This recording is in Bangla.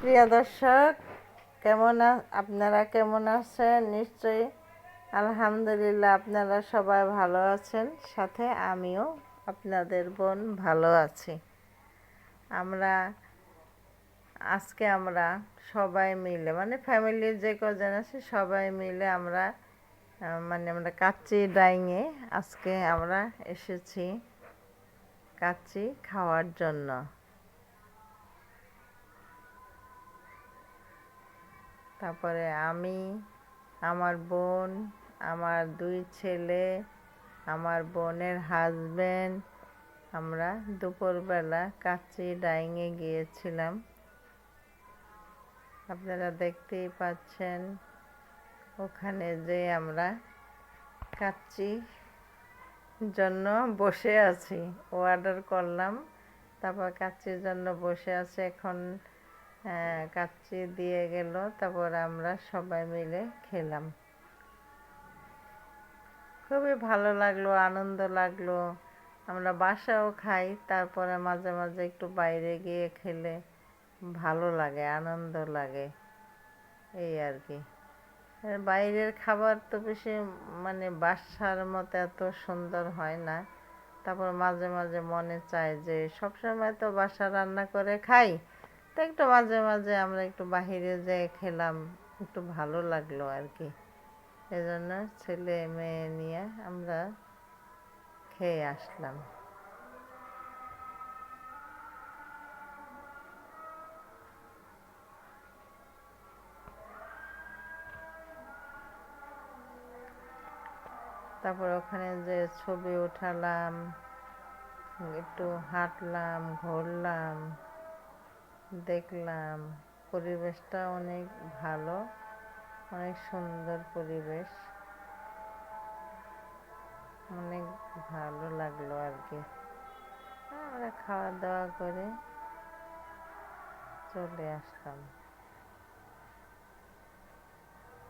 প্রিয় দর্শক, কেমন আপনারা কেমন আছেন? নিশ্চয়ই আলহামদুলিল্লাহ আপনারা সবাই ভালো আছেন, সাথে আমিও আপনাদের বোন ভালো আছি। আমরা, আজকে আমরা সবাই মিলে মানে ফ্যামিলির যে কজন আছে সবাই মিলে আমরা মানে আমরা কাচ্চি ডাইংয়ে আজকে আমরা এসেছি কাচ্চি খাওয়ার জন্য। তারপরে আমি, আমার বোন, আমার দুই ছেলে, আমার বোনের হাজব্যান্ড আমরা দুপুরবেলা কাচ্চি ডাইংয়ে গিয়েছিলাম। আপনারা দেখতেই পাচ্ছেন, ওখানে যে আমরা কাচ্চি জন্য বসে আছি অর্ডার করলাম, তারপর কাচ্চির জন্য বসে আছে এখন আহ, কাচ্চি দিয়ে গেল তারপর আমরা সবাই মিলে খেলাম। খুবই ভালো লাগল আনন্দ লাগল। আমরা বাসাও খাই তারপরে মাঝে মাঝে একটু বাইরে গিয়ে খেলে ভালো লাগে আনন্দ লাগে। এই আর কি। বাইরের খাবার তো বেশি মানে বাসার মতো এত সুন্দর হয় না। তারপর মাঝে মাঝে মনে চায় যে সবসময় তো বাসা রান্না করে খাই তো একটু মাঝে মাঝে আমরা একটু বাহিরে যেয়ে খেলাম, একটু ভালো লাগল আর কি এজন্য ছেলে মেয়ে নিয়ে আমরা খেয়ে আসলাম। তারপর ওখানে যে ছবি উঠালাম, একটু হাঁটলাম, ঘুরলাম। দেখলাম। পরিবেশটা অনেক ভালো, অনেক সুন্দর পরিবেশ। অনেক ভালো লাগল আর কি। আমরা খাওয়া দাওয়া করে চলে আসলাম।